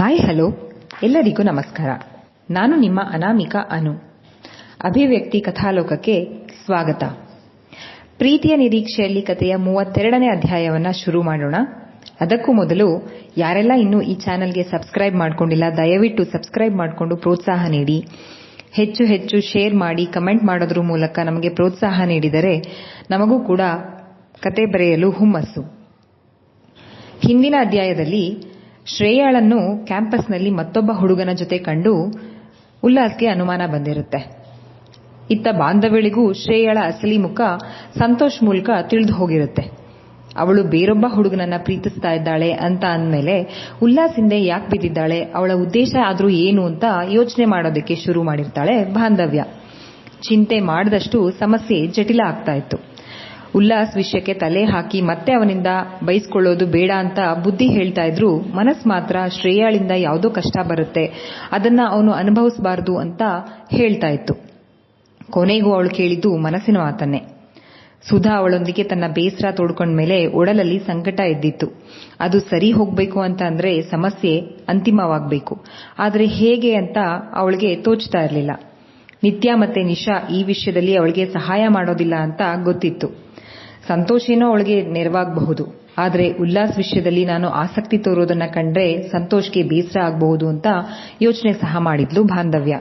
Hi, hello. ಎಲ್ಲರಿಗೂ ನಮಸ್ಕಾರ. ನಾನು ನಿಮ್ಮ ಅನಾಮಿಕ ಅನು. ಅಭಿವ್ಯಕ್ತಿ ಕಥಾಲೋಕಕ್ಕೆ ಸ್ವಾಗತ. ಪ್ರೀತಿಯ ನಿರೀಕ್ಷೆಯಲ್ಲಿ ಕಥೆಯ ಮೂವತ್ತೆರಡನೇ ಅಧ್ಯಾಯವನ್ನು ಶುರು ಮಾಡೋಣ. ಅದಕ್ಕೂ ಮೊದಲು ಯಾರೆಲ್ಲ ಇನ್ನೂ ಈ ಚಾನೆಲ್ಗೆ ಸಬ್ಸ್ಕ್ರೈಬ್ ಮಾಡಿಕೊಂಡಿಲ್ಲ, ದಯವಿಟ್ಟು ಸಬ್ಸ್ಕ್ರೈಬ್ ಮಾಡಿಕೊಂಡು ಪ್ರೋತ್ಸಾಹ ನೀಡಿ. ಹೆಚ್ಚು ಹೆಚ್ಚು ಶೇರ್ ಮಾಡಿ, ಕಮೆಂಟ್ ಮಾಡೋದ್ರ ಮೂಲಕ ನಮಗೆ ಪ್ರೋತ್ಸಾಹ ನೀಡಿದರೆ ನಮಗೂ ಕೂಡ ಕತೆ ಬರೆಯಲು ಹುಮ್ಮಸ್ಸು. ಹಿಂದಿನ ಅಧ್ಯಾಯದಲ್ಲಿ ಶ್ರೇಯಾಳನ್ನು ಕ್ಯಾಂಪಸ್ನಲ್ಲಿ ಮತ್ತೊಬ್ಬ ಹುಡುಗನ ಜೊತೆ ಕಂಡು ಉಲ್ಲಾಸ್ಗೆ ಅನುಮಾನ ಬಂದಿರುತ್ತೆ. ಇತ್ತ ಬಾಂಧವ್ಯಳಿಗೂ ಶ್ರೇಯಾಳ ಅಸಲಿ ಮುಖ ಸಂತೋಷ್ ಮೂಲಕ ತಿಳಿದು ಹೋಗಿರುತ್ತೆ. ಅವಳು ಬೇರೊಬ್ಬ ಹುಡುಗನನ್ನ ಪ್ರೀತಿಸ್ತಾ ಇದ್ದಾಳೆ ಅಂತ ಅಂದಮೇಲೆ ಉಲ್ಲಾಸ್ ಹಿಂದೆ ಯಾಕೆ ಬಿದ್ದಿದ್ದಾಳೆ, ಅವಳ ಉದ್ದೇಶ ಆದರೂ ಏನು ಅಂತ ಯೋಚನೆ ಮಾಡೋದಕ್ಕೆ ಶುರು ಮಾಡಿರ್ತಾಳೆ ಬಾಂಧವ್ಯ. ಚಿಂತೆ ಮಾಡಿದಷ್ಟು ಸಮಸ್ಯೆ ಜಟಿಲ ಆಗ್ತಾ ಇತ್ತು. ಉಲ್ಲಾಸ್ ವಿಷಯಕ್ಕೆ ತಲೆ ಹಾಕಿ ಮತ್ತೆ ಅವನಿಂದ ಬೈಸ್ಕೊಳ್ಳೋದು ಬೇಡ ಅಂತ ಬುದ್ಧಿ ಹೇಳ್ತಾ ಇದ್ರು, ಮನಸ್ ಮಾತ್ರ ಶ್ರೇಯಾಳಿಂದ ಯಾವುದೋ ಕಷ್ಟ ಬರುತ್ತೆ. ಅದನ್ನ ಅವನು ಅನುಭವಿಸಬಾರದು ಅಂತ ಹೇಳ್ತಾ ಇತ್ತು. ಕೊನೆಗೂ ಅವಳು ಕೇಳಿದ್ದು ಮನಸ್ಸಿನ ಮಾತನ್ನೇ. ಸುಧಾ ಅವಳೊಂದಿಗೆ ತನ್ನ ಬೇಸರ ತೋಡ್ಕೊಂಡ್ಮೇಲೆ ಒಡಲಲ್ಲಿ ಸಂಕಟ ಎದ್ದಿತ್ತು. ಅದು ಸರಿ ಹೋಗ್ಬೇಕು ಅಂತ ಅಂದ್ರೆ ಸಮಸ್ಯೆ ಅಂತಿಮವಾಗಬೇಕು. ಆದರೆ ಹೇಗೆ ಅಂತ ಅವಳಿಗೆ ತೋಚ್ತಾ ಇರಲಿಲ್ಲ. ನಿತ್ಯ ಮತ್ತೆ ನಿಶಾ ಈ ವಿಷಯದಲ್ಲಿ ಅವಳಿಗೆ ಸಹಾಯ ಮಾಡೋದಿಲ್ಲ ಅಂತ ಗೊತ್ತಿತ್ತು. ಸಂತೋಷೇನೋ ಅವಳಿಗೆ ನೆರವಾಗಬಹುದು. ಆದರೆ ಉಲ್ಲಾಸ್ ವಿಷಯದಲ್ಲಿ ನಾನು ಆಸಕ್ತಿ ತೋರೋದನ್ನ ಕಂಡ್ರೆ ಸಂತೋಷ್ಗೆ ಬೇಸರ ಆಗಬಹುದು ಅಂತ ಯೋಚನೆ ಸಹ ಮಾಡಿದ್ಲು ಬಾಂಧವ್ಯ.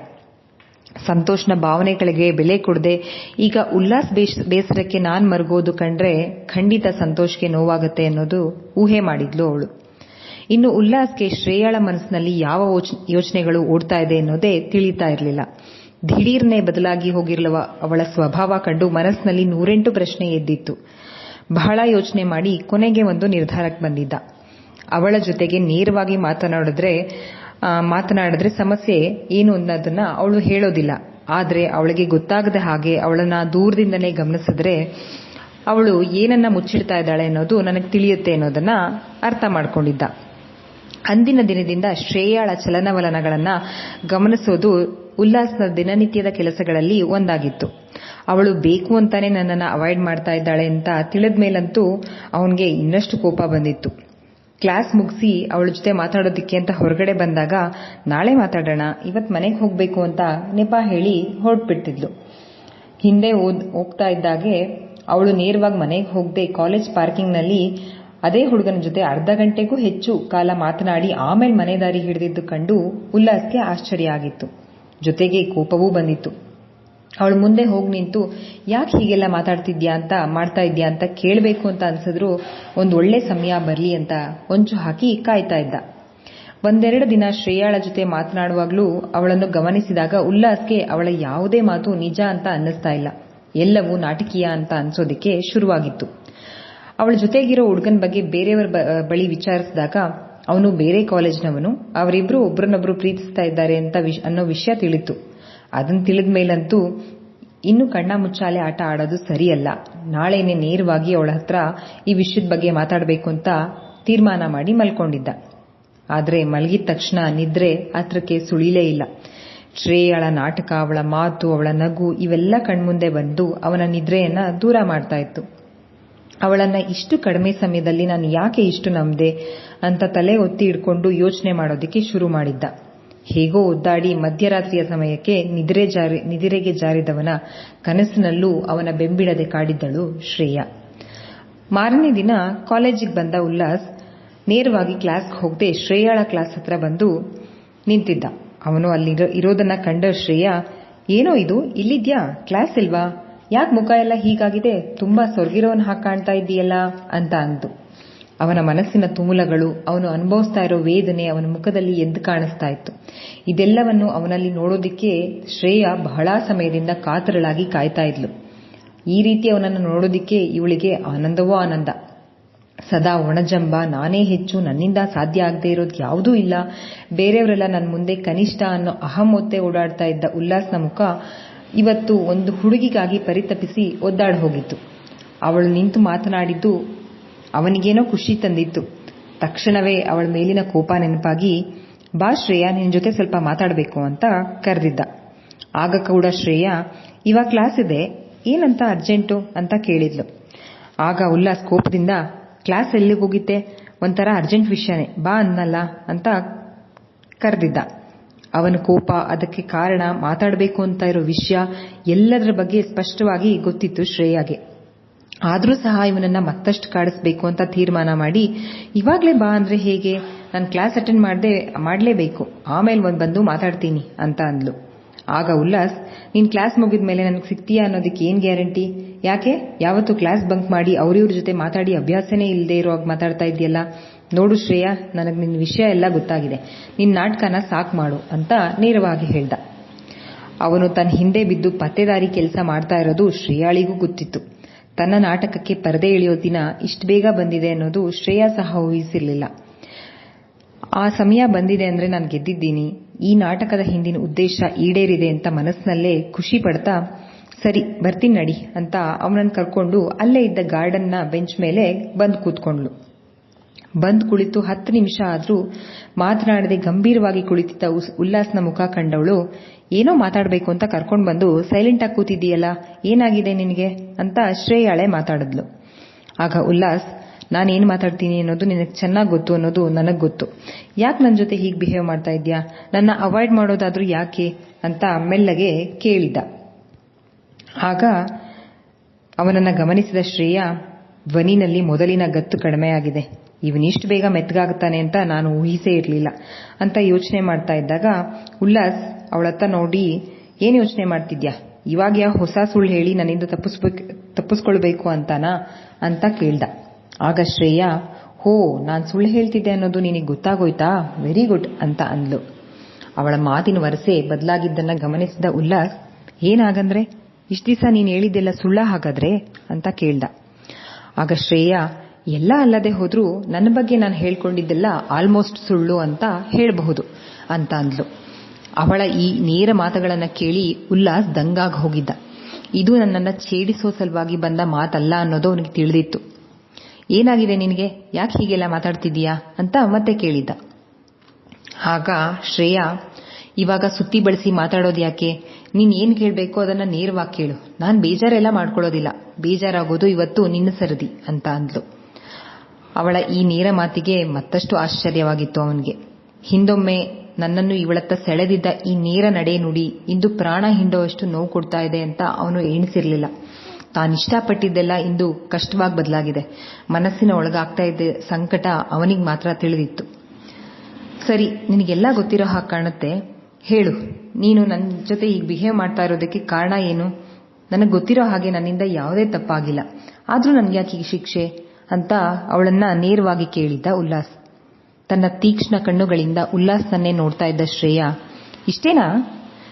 ಸಂತೋಷ್ನ ಭಾವನೆಗಳಿಗೆ ಬೆಲೆ ಕೊಡದೆ ಈಗ ಉಲ್ಲಾಸ್ ಬೇಸರಕ್ಕೆ ನಾನು ಮರುಗೋದು ಕಂಡ್ರೆ ಖಂಡಿತ ಸಂತೋಷ್ಗೆ ನೋವಾಗುತ್ತೆ ಅನ್ನೋದು ಊಹೆ ಮಾಡಿದ್ಲು ಅವಳು. ಇನ್ನು ಉಲ್ಲಾಸ್ಗೆ ಶ್ರೇಯಾಳ ಮನಸ್ಸಿನಲ್ಲಿ ಯಾವ ಯೋಚನೆಗಳು ಓಡ್ತಾ ಇದೆ ಅನ್ನೋದೇ ತಿಳಿತಾ ಇರಲಿಲ್ಲ. ದಿಢೀರ್ನೆ ಬದಲಾಗಿ ಹೋಗಿರಲವ ಅವಳ ಸ್ವಭಾವ ಕಂಡು ಮನಸ್ಸಿನಲ್ಲಿ ನೂರೆಂಟು ಪ್ರಶ್ನೆ ಎದ್ದಿತ್ತು. ಬಹಳ ಯೋಚನೆ ಮಾಡಿ ಕೊನೆಗೆ ಒಂದು ನಿರ್ಧಾರಕ್ಕೆ ಬಂದಿದ್ದ. ಅವಳ ಜೊತೆಗೆ ನೇರವಾಗಿ ಮಾತನಾಡಿದ್ರೆ ಮಾತನಾಡಿದ್ರೆ ಸಮಸ್ಯೆ ಏನು ಅನ್ನೋದನ್ನ ಅವಳು ಹೇಳೋದಿಲ್ಲ. ಆದ್ರೆ ಅವಳಿಗೆ ಗೊತ್ತಾಗದ ಹಾಗೆ ಅವಳನ್ನ ದೂರದಿಂದನೇ ಗಮನಿಸಿದ್ರೆ ಅವಳು ಏನನ್ನ ಮುಚ್ಚಿಡ್ತಾ ಇದ್ದಾಳೆ ಅನ್ನೋದು ನನಗೆ ತಿಳಿಯುತ್ತೆ ಅನ್ನೋದನ್ನ ಅರ್ಥ ಮಾಡಿಕೊಂಡಿದ್ದ. ಅಂದಿನ ದಿನದಿಂದ ಶ್ರೇಯಾಳ ಚಲನವಲನಗಳನ್ನ ಗಮನಿಸೋದು ಉಲ್ಲಾಸ್ನ ದಿನನಿತ್ಯದ ಕೆಲಸಗಳಲ್ಲಿ ಒಂದಾಗಿತ್ತು. ಅವಳು ಬೇಕು ಅಂತಾನೆ ನನ್ನನ್ನು ಅವಾಯ್ಡ್ ಮಾಡ್ತಾ ಇದ್ದಾಳೆ ಅಂತ ತಿಳಿದ ಮೇಲಂತೂ ಅವನಿಗೆ ಇನ್ನಷ್ಟು ಕೋಪ ಬಂದಿತ್ತು. ಕ್ಲಾಸ್ ಮುಗಿಸಿ ಅವಳ ಜೊತೆ ಮಾತಾಡೋದಿಕ್ಕೆ ಅಂತ ಹೊರಗಡೆ ಬಂದಾಗ, ನಾಳೆ ಮಾತಾಡೋಣ ಇವತ್ತು ಮನೆಗೆ ಹೋಗಬೇಕು ಅಂತ ನೆಪ ಹೇಳಿ ಹೊರಟ್ಬಿಡ್ತಿದ್ಲು. ಹಿಂದೆ ಓದ್, ಹೋಗ್ತಾ ಇದ್ದಾಗೆ ಅವಳು ನೇರವಾಗಿ ಮನೆಗೆ ಹೋಗದೆ ಕಾಲೇಜ್ ಪಾರ್ಕಿಂಗ್ನಲ್ಲಿ ಅದೇ ಹುಡುಗನ ಜೊತೆ ಅರ್ಧ ಗಂಟೆಗೂ ಹೆಚ್ಚು ಕಾಲ ಮಾತನಾಡಿ ಆಮೇಲೆ ಮನೆ ದಾರಿ ಹಿಡಿದಿದ್ದು ಕಂಡು ಉಲ್ಲಾಸ್ಗೆ ಆಶ್ಚರ್ಯ ಆಗಿತ್ತು. ಜೊತೆಗೆ ಕೋಪವೂ ಬಂದಿತ್ತು. ಅವಳು ಮುಂದೆ ಹೋಗಿ ನಿಂತು, ಯಾಕೆ ಹೀಗೆಲ್ಲ ಮಾತಾಡ್ತಿದ್ಯಾ ಅಂತ, ಮಾಡ್ತಾ ಇದ್ಯಾ ಅಂತ ಕೇಳಬೇಕು ಅಂತ ಅನ್ಸಿದ್ರು, ಒಂದು ಒಳ್ಳೆ ಸಮಯ ಬರಲಿ ಅಂತ ಹೊಂಚು ಹಾಕಿ ಕಾಯ್ತಾ ಇದ್ದ. ಒಂದೆರಡು ದಿನ ಶ್ರೇಯಾಳ ಜೊತೆ ಮಾತನಾಡುವಾಗಲೂ ಅವಳನ್ನು ಗಮನಿಸಿದಾಗ ಉಲ್ಲಾಸ್ಗೆ ಅವಳ ಯಾವುದೇ ಮಾತು ನಿಜ ಅಂತ ಅನ್ನಿಸ್ತಾ ಇಲ್ಲ. ಎಲ್ಲವೂ ನಾಟಕೀಯ ಅಂತ ಅನ್ಸೋದಕ್ಕೆ ಶುರುವಾಗಿತ್ತು. ಅವಳ ಜೊತೆಗಿರೋ ಹುಡುಗನ ಬಗ್ಗೆ ಬೇರೆಯವರ ಬಳಿ ವಿಚಾರಿಸಿದಾಗ ಅವನು ಬೇರೆ ಕಾಲೇಜ್ನವನು, ಅವರಿಬ್ರು ಒಬ್ರನ್ನೊಬ್ರು ಪ್ರೀತಿಸ್ತಾ ಇದ್ದಾರೆ ಅಂತ ಅನ್ನೋ ವಿಷಯ ತಿಳಿತು. ಅದನ್ನ ತಿಳಿದ ಮೇಲಂತೂ ಇನ್ನು ಕಣ್ಣ ಮುಚ್ಚಾಲೆ ಆಟ ಆಡೋದು ಸರಿಯಲ್ಲ. ನಾಳೆನೆ ನೇರವಾಗಿ ಅವಳ ಹತ್ರ ಈ ವಿಷಯದ ಬಗ್ಗೆ ಮಾತಾಡಬೇಕು ಅಂತ ತೀರ್ಮಾನ ಮಾಡಿ ಮಲ್ಕೊಂಡಿದ್ದ. ಆದ್ರೆ ಮಲಗಿದ ತಕ್ಷಣ ನಿದ್ರೆ ಹತ್ರಕ್ಕೆ ಸುಳಿಲೇ ಇಲ್ಲ. ಶ್ರೇಯಳ ನಾಟಕ, ಅವಳ ಮಾತು, ಅವಳ ನಗು ಇವೆಲ್ಲ ಕಣ್ಮುಂದೆ ಬಂದು ಅವನ ನಿದ್ರೆಯನ್ನ ದೂರ ಮಾಡ್ತಾ ಇತ್ತು. ಅವಳನ್ನ ಇಷ್ಟು ಕಡಿಮೆ ಸಮಯದಲ್ಲಿ ನಾನು ಯಾಕೆ ಇಷ್ಟು ನಂಬದೆ ಅಂತ ತಲೆ ಒತ್ತಿ ಇಡ್ಕೊಂಡು ಯೋಚನೆ ಮಾಡೋದಕ್ಕೆ ಶುರು ಮಾಡಿದ್ದ. ಹೇಗೋ ಒದ್ದಾಡಿ ಮಧ್ಯರಾತ್ರಿಯ ಸಮಯಕ್ಕೆ ನಿದ್ರೆ ಜಾರಿ, ನಿದಿರೆಗೆ ಜಾರಿದವನ ಕನಸಿನಲ್ಲೂ ಅವನ ಬೆಂಬಿಡದೆ ಕಾಡಿದ್ದಳು ಶ್ರೇಯ. ಮಾರನೇ ದಿನ ಕಾಲೇಜಿಗೆ ಬಂದ ಉಲ್ಲಾಸ್ ನೇರವಾಗಿ ಕ್ಲಾಸ್ಗೆ ಹೋಗದೆ ಶ್ರೇಯಾಳ ಕ್ಲಾಸ್ ಹತ್ರ ಬಂದು ನಿಂತಿದ್ದ. ಅವನು ಅಲ್ಲಿ ಇರೋದನ್ನ ಕಂಡ ಶ್ರೇಯ, ಏನೋ ಇದು? ಇಲ್ಲಿದ್ಯಾ? ಕ್ಲಾಸ್ ಇಲ್ವಾ? ಯಾಕೆ ಮುಖ ಎಲ್ಲ ಹೀಗಾಗಿದೆ? ತುಂಬಾ ಸೊರ್ಗಿರೋನ್ ಹಾಗೆ ಕಾಣ್ತಾ ಇದ್ದೀಯಲ್ಲ ಅಂತ ಅಂದು. ಅವನ ಮನಸ್ಸಿನ ತುಮುಲಗಳು, ಅವನು ಅನುಭವಿಸ್ತಾ ಇರೋ ವೇದನೆ ಅವನ ಮುಖದಲ್ಲಿ ಎದ್ದು ಕಾಣಿಸ್ತಾ ಇತ್ತು. ಇದೆಲ್ಲವನ್ನು ಅವನಲ್ಲಿ ನೋಡೋದಿಕ್ಕೆ ಶ್ರೇಯ ಬಹಳ ಸಮಯದಿಂದ ಕಾತರಳಾಗಿ ಕಾಯ್ತಾ ಇದ್ಲು. ಈ ರೀತಿ ಅವನನ್ನು ನೋಡೋದಿಕ್ಕೆ ಇವಳಿಗೆ ಆನಂದವೋ ಆನಂದ. ಸದಾ ಒಣಜಂಬ, ನಾನೇ ಹೆಚ್ಚು, ನನ್ನಿಂದ ಸಾಧ್ಯ ಆಗದೆ ಇರೋದು ಯಾವುದೂ ಇಲ್ಲ. ಬೇರೆಯವರೆಲ್ಲ ನನ್ನ ಮುಂದೆ ಕನಿಷ್ಠ ಅನ್ನೋ ಅಹಂ ಓಡಾಡ್ತಾ ಇದ್ದ ಉಲ್ಲಾಸ್ನ ಮುಖ ಇವತ್ತು ಒಂದು ಹುಡುಗಿಗಾಗಿ ಪರಿತಪಿಸಿ ಒದ್ದಾಡ ಹೋಗಿತ್ತು. ಅವಳು ನಿಂತು ಮಾತನಾಡಿದ್ದು, ಅವನಿಗೇನೋ ಖುಷಿ ತಂದಿತ್ತು. ತಕ್ಷಣವೇ ಅವಳ ಮೇಲಿನ ಕೋಪ ನೆನಪಾಗಿ, ಬಾ ಶ್ರೇಯ ನಿನ್ನ ಜೊತೆ ಸ್ವಲ್ಪ ಮಾತಾಡಬೇಕು ಅಂತ ಕರೆದಿದ್ದ. ಆಗ ಕೂಡ ಶ್ರೇಯ, ಇವಾಗ ಕ್ಲಾಸ್ ಇದೆ, ಏನಂತ ಅರ್ಜೆಂಟು? ಅಂತ ಕೇಳಿದ್ಲು. ಆಗ ಉಲ್ಲಾಸ್ ಕೋಪದಿಂದ, ಕ್ಲಾಸ್ ಎಲ್ಲಿಗೆ ಹೋಗಿದ್ದೆ? ಒಂಥರ ಅರ್ಜೆಂಟ್ ವಿಷಯನೇ, ಬಾ ಅನ್ನಲ್ಲ ಅಂತ ಕರೆದಿದ್ದ. ಅವನ ಕೋಪ ಅದಕ್ಕೆ ಕಾರಣ ಮಾತಾಡಬೇಕು ಅಂತ ಇರೋ ವಿಷಯ ಎಲ್ಲದರ ಬಗ್ಗೆ ಸ್ಪಷ್ಟವಾಗಿ ಗೊತ್ತಿತ್ತು ಶ್ರೇಯಾಗೆ. ಆದರೂ ಸಹ ಇವನನ್ನ ಮತ್ತಷ್ಟು ಕಾಡಿಸ್ಬೇಕು ಅಂತ ತೀರ್ಮಾನ ಮಾಡಿ, ಇವಾಗ್ಲೇ ಬಾ ಅಂದ್ರೆ ಹೇಗೆ? ನಾನು ಕ್ಲಾಸ್ ಅಟೆಂಡ್ ಮಾಡದೆ, ಮಾಡಲೇಬೇಕು. ಆಮೇಲೆ ಒಂದು ಬಂದು ಮಾತಾಡ್ತೀನಿ, ಅಂತ ಅಂದ್ಲು. ಆಗ ಉಲ್ಲಾಸ್, ನೀನ್ ಕ್ಲಾಸ್ ಮುಗಿದ ಮೇಲೆ ನನಗೆ ಸಿಗ್ತೀಯಾ ಅನ್ನೋದಕ್ಕೆ ಏನ್ ಗ್ಯಾರಂಟಿ ಯಾಕೆ? ಯಾವತ್ತು ಕ್ಲಾಸ್ ಬಂಕ್ ಮಾಡಿ ಅವ್ರಿವ್ರ ಜೊತೆ ಮಾತಾಡಿ ಅಭ್ಯಾಸನೇ ಇಲ್ಲದೆ ಇರೋ ಹಾಗೆ ಮಾತಾಡ್ತಾ ಇದೆಯಲ್ಲ ನೋಡು ಶ್ರೇಯಾ, ನನಗೆ ನಿನ್ನ ವಿಷಯ ಎಲ್ಲ ಗೊತ್ತಾಗಿದೆ. ನಿನ್ನ ನಾಟಕನ ಸಾಕ್ ಮಾಡು ಅಂತ ನೇರವಾಗಿ ಹೇಳ್ದ. ಅವನು ತನ್ನ ಹಿಂದೆ ಬಿದ್ದು ಪತ್ತೆದಾರಿ ಕೆಲಸ ಮಾಡ್ತಾ ಇರೋದು ಶ್ರೇಯಾಳಿಗೂ ಗೊತ್ತಿತ್ತು. ತನ್ನ ನಾಟಕಕ್ಕೆ ಪರದೆ ಇಳಿಯೋ ದಿನ ಇಷ್ಟು ಬೇಗ ಬಂದಿದೆ ಅನ್ನೋದು ಶ್ರೇಯಾ ಸಹ ಊಹಿಸಿರಲಿಲ್ಲ. ಆ ಸಮಯ ಬಂದಿದೆ ಅಂದ್ರೆ ನಾನು ಗೆದ್ದಿದ್ದೀನಿ. ಈ ನಾಟಕದ ಹಿಂದಿನ ಉದ್ದೇಶ ಈಡೇರಿದೆ ಅಂತ ಮನಸ್ಸಿನಲ್ಲೇ ಖುಷಿ ಪಡ್ತಾ, ಸರಿ, ಬರ್ತೀನಿ ನಡಿ ಅಂತ ಅವನನ್ನು ಕರ್ಕೊಂಡು ಅಲ್ಲೇ ಇದ್ದ ಗಾರ್ಡನ್ನ ಬೆಂಚ್ ಮೇಲೆ ಬಂದು ಕೂತ್ಕೊಂಡ್ಳು. ಬಂದ್ ಕುಳಿತು ಹತ್ತು ನಿಮಿಷ ಆದರೂ ಮಾತನಾಡದೆ ಗಂಭೀರವಾಗಿ ಕುಳಿತಿದ್ದ ಉಲ್ಲಾಸ್ನ ಮುಖ ಕಂಡವಳು, ಏನೋ ಮಾತಾಡಬೇಕು ಅಂತ ಕರ್ಕೊಂಡು ಬಂದು ಸೈಲೆಂಟ್ ಆಗಿ ಕೂತಿದ್ದೀಯಲ್ಲ, ಏನಾಗಿದೆ ನಿನಗೆ? ಅಂತ ಶ್ರೇಯಾಳೆ ಮಾತಾಡಿದ್ಲು. ಆಗ ಉಲ್ಲಾಸ್ ನಾನೇನು ಮಾತಾಡ್ತೀನಿ ಅನ್ನೋದು ನಿನಗೆ ಚೆನ್ನಾಗಿ ಗೊತ್ತು ಅನ್ನೋದು ನನಗೆ ಗೊತ್ತು. ಯಾಕೆ ನನ್ನ ಜೊತೆ ಹೀಗೆ ಬಿಹೇವ್ ಮಾಡ್ತಾ ಇದ್ಯಾ? ನನ್ನ ಅವಾಯ್ಡ್ ಮಾಡೋದಾದ್ರೂ ಯಾಕೆ ಅಂತ ಮೆಲ್ಲಗೆ ಕೇಳಿದ. ಆಗ ಅವನನ್ನು ಗಮನಿಸಿದ ಶ್ರೇಯ ಧ್ವನಿನಲ್ಲಿ ಮೊದಲಿನ ಗತ್ತು ಕಡಿಮೆಯಾಗಿದೆ ಇವನಿಷ್ಟು ಬೇಗ ಮೆತ್ತಗಾಗುತ್ತಾನೆ ಅಂತ ನಾನು ಊಹಿಸೇ ಇರಲಿಲ್ಲ ಅಂತ ಯೋಚನೆ ಮಾಡ್ತಾ ಇದ್ದಾಗ ಉಲ್ಲಾಸ್ ಅವಳತ್ತ ನೋಡಿ, ಏನು ಯೋಚನೆ ಮಾಡ್ತಿದ್ಯಾ? ಇವಾಗ ಯಾವ ಹೊಸ ಸುಳ್ಳು ಹೇಳಿ ನನ್ನಿಂದ ತಪ್ಪಿಸ್ಬೇಕು, ತಪ್ಪಿಸ್ಕೊಳ್ಬೇಕು ಅಂತಾನಾ? ಅಂತ ಕೇಳ್ದ. ಆಗ ಶ್ರೇಯಾ, ಹೋ, ನಾನು ಸುಳ್ಳು ಹೇಳ್ತಿದ್ದೆ ಅನ್ನೋದು ನಿನಗೆ ಗೊತ್ತಾಗೋಯ್ತಾ? ವೆರಿ ಗುಡ್ ಅಂತ ಅಂದ್ಲು. ಅವಳ ಮಾತಿನ ವರಸೆ ಬದಲಾಗಿದ್ದನ್ನ ಗಮನಿಸಿದ ಉಲ್ಲಾಸ್, ಏನಾಗಂದ್ರೆ, ಇಷ್ಟು ದಿವಸ ನೀನು ಹೇಳಿದ್ದೆಲ್ಲ ಸುಳ್ಳ ಹಾಗಾದ್ರೆ ಅಂತ ಕೇಳ್ದ. ಆಗ ಶ್ರೇಯಾ, ಎಲ್ಲ ಅಲ್ಲದೆ ಹೋದ್ರೂ ನನ್ನ ಬಗ್ಗೆ ನಾನು ಹೇಳ್ಕೊಂಡಿದ್ದೆಲ್ಲ ಆಲ್ಮೋಸ್ಟ್ ಸುಳ್ಳು ಅಂತ ಹೇಳಬಹುದು ಅಂತ ಅಂದ್ಲು. ಅವಳ ಈ ನೇರ ಮಾತುಗಳನ್ನ ಕೇಳಿ ಉಲ್ಲಾಸ್ ದಂಗಾಗಿ ಹೋಗಿದ್ದ. ಇದು ನನ್ನನ್ನು ಛೇಡಿಸೋ ಸಲುವಾಗಿ ಬಂದ ಮಾತಲ್ಲ ಅನ್ನೋದು ಅವನಿಗೆ ತಿಳಿದಿತ್ತು. ಏನಾಗಿದೆ ನಿನಗೆ? ಯಾಕೆ ಹೀಗೆಲ್ಲ ಮಾತಾಡ್ತಿದ್ದೀಯಾ ಅಂತ ಮತ್ತೆ ಕೇಳಿದ್ದ. ಆಗ ಶ್ರೇಯಾ, ಇವಾಗ ಸುತ್ತಿ ಬಳಸಿ ಮಾತಾಡೋದು ಯಾಕೆ? ನೀನ್ ಏನ್ ಕೇಳಬೇಕು ಅದನ್ನ ನೇರವಾಗಿ ಕೇಳು. ನಾನು ಬೇಜಾರೆಲ್ಲ ಮಾಡ್ಕೊಳ್ಳೋದಿಲ್ಲ. ಬೇಜಾರಾಗೋದು ಇವತ್ತು ನಿನ್ನ ಸರದಿ ಅಂತ ಅಂದ್ಲು. ಅವಳ ಈ ನೇರ ಮಾತಿಗೆ ಮತ್ತಷ್ಟು ಆಶ್ಚರ್ಯವಾಗಿತ್ತು ಅವನಿಗೆ. ಹಿಂದೊಮ್ಮೆ ನನ್ನನ್ನು ಇವಳತ್ತ ಸೆಳೆದಿದ್ದ ಈ ನೇರ ನಡೆ ನುಡಿ ಇಂದು ಪ್ರಾಣ ಹಿಂಡುವಷ್ಟು ನೋವು ಕೊಡ್ತಾ ಇದೆ ಅಂತ ಅವನು ಎಣಿಸಿರ್ಲಿಲ್ಲ. ತಾನಿಷ್ಟಪಟ್ಟಿದ್ದೆಲ್ಲ ಇಂದು ಕಷ್ಟವಾಗಿ ಬದಲಾಗಿದೆ. ಮನಸ್ಸಿನ ಒಳಗಾಗ್ತಾ ಇದ್ದ ಸಂಕಟ ಅವನಿಗೆ ಮಾತ್ರ ತಿಳಿದಿತ್ತು. ಸರಿ, ನಿನಗೆಲ್ಲ ಗೊತ್ತಿರೋ ಹಾಗೆ ಕಾಣುತ್ತೆ. ಹೇಳು, ನೀನು ನನ್ನ ಜೊತೆ ಈಗ ಬಿಹೇವ್ ಮಾಡ್ತಾ ಇರೋದಕ್ಕೆ ಕಾರಣ ಏನು? ನನಗೆ ಗೊತ್ತಿರೋ ಹಾಗೆ ನನ್ನಿಂದ ಯಾವುದೇ ತಪ್ಪಾಗಿಲ್ಲ. ಆದರೂ ನನಗೆ ಯಾಕೆ ಈ ಶಿಕ್ಷೆ? ಅಂತ ಅವಳನ್ನ ನೇರವಾಗಿ ಕೇಳಿದ್ದ ಉಲ್ಲಾಸ್. ತನ್ನ ತೀಕ್ಷ್ಣ ಕಣ್ಣುಗಳಿಂದ ಉಲ್ಲಾಸ್ನನ್ನೇ ನೋಡ್ತಾ ಇದ್ದ ಶ್ರೇಯಾ, ಇಷ್ಟೇನಾ?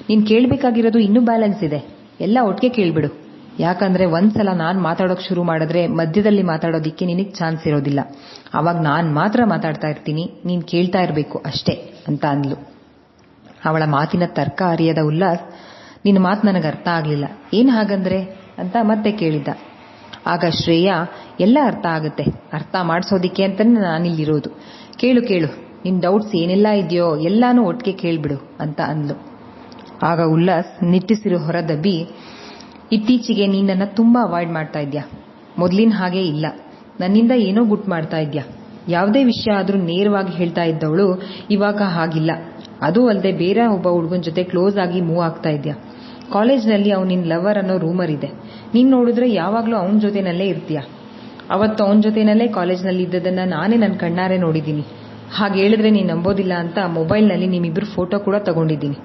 ನೀನ್ ಕೇಳಬೇಕಾಗಿರೋದು ಇನ್ನೂ ಬ್ಯಾಲೆನ್ಸ್ ಇದೆ. ಎಲ್ಲ ಒಟ್ಟಿಗೆ ಕೇಳ್ಬಿಡು. ಯಾಕಂದ್ರೆ ಒಂದ್ಸಲ ನಾನ್ ಮಾತಾಡೋಕ್ ಶುರು ಮಾಡಿದ್ರೆ ಮಧ್ಯದಲ್ಲಿ ಮಾತಾಡೋದಿಕ್ಕೆ ನಿನಗೆ ಚಾನ್ಸ್ ಇರೋದಿಲ್ಲ. ಅವಾಗ ನಾನ್ ಮಾತ್ರ ಮಾತಾಡ್ತಾ ಇರ್ತೀನಿ, ನೀನ್ ಕೇಳ್ತಾ ಇರಬೇಕು ಅಷ್ಟೇ ಅಂತ ಅಂದ್ಲು. ಅವಳ ಮಾತಿನ ತರ್ಕ ಅರಿಯದ ಉಲ್ಲಾಸ್ ನಿನ್ನ ಮಾತು ನನಗೆ ಅರ್ಥ ಆಗ್ಲಿಲ್ಲ. ಏನ್ ಹಾಗಂದ್ರೆ ಅಂತ ಮತ್ತೆ ಕೇಳಿದ್ದ. ಆಗ ಶ್ರೇಯಾ, ಎಲ್ಲ ಅರ್ಥ ಆಗುತ್ತೆ. ಅರ್ಥ ಮಾಡಿಸೋದಿಕ್ಕೆ ಅಂತಾನೆ ನಾನಿಲ್ಲಿರೋದು. ಕೇಳು ಕೇಳು, ನಿನ್ ಡೌಟ್ಸ್ ಏನೆಲ್ಲ ಇದೆಯೋ ಎಲ್ಲಾನು ಒಟ್ಟಿಗೆ ಕೇಳ್ಬಿಡು ಅಂತ ಅಂದ್ಲು. ಆಗ ಉಲ್ಲಾಸ್, ನಿಟ್ಟಿಸಿರು ಹೊರದಬ್ಬಿ ಇತ್ತೀಚೆಗೆ ನಿನ್ನನ್ನು ತುಂಬ ಅವಾಯ್ಡ್ ಮಾಡ್ತಾ ಇದ್ಯಾ? ಮೊದಲಿನ ಹಾಗೆ ಇಲ್ಲ. ನನ್ನಿಂದ ಏನೋ ಗುಟ್ ಮಾಡ್ತಾ ಇದ್ಯಾ? ಯಾವುದೇ ವಿಷಯ ಆದರೂ ನೇರವಾಗಿ ಹೇಳ್ತಾ ಇದ್ದವಳು ಇವಾಗ ಹಾಗಿಲ್ಲ. ಅದು ಅಲ್ಲದೆ ಬೇರೆ ಒಬ್ಬ ಹುಡುಗನ ಜೊತೆ ಕ್ಲೋಸ್ ಆಗಿ ಮೂವ್ ಆಗ್ತಾ ಇದ್ಯಾ? ಕಾಲೇಜ್ನಲ್ಲಿ ಅವ್ನು ನಿನ್ನ ಲವರ್ ಅನ್ನೋ ರೂಮರ್ ಇದೆ. ನೀನು ನೋಡಿದ್ರೆ ಯಾವಾಗಲೂ ಅವನ ಜೊತೆನಲ್ಲೇ ಇರ್ತೀಯ? ಅವತ್ತು ಅವನ ಜೊತೆನಲ್ಲೇ ಕಾಲೇಜ್ನಲ್ಲಿ ಇದ್ದದನ್ನ ನಾನೇ ನನ್ನ ಕಣ್ಣಾರೆ ನೋಡಿದ್ದೀನಿ ಹಾಗೆ ಹೇಳಿದ್ರೆ ನೀನ್ ನಂಬೋದಿಲ್ಲ ಅಂತ ಮೊಬೈಲ್ನಲ್ಲಿ ನಿಮ್ಮಿಬ್ರು ಫೋಟೋ ಕೂಡ ತಗೊಂಡಿದ್ದೀನಿ.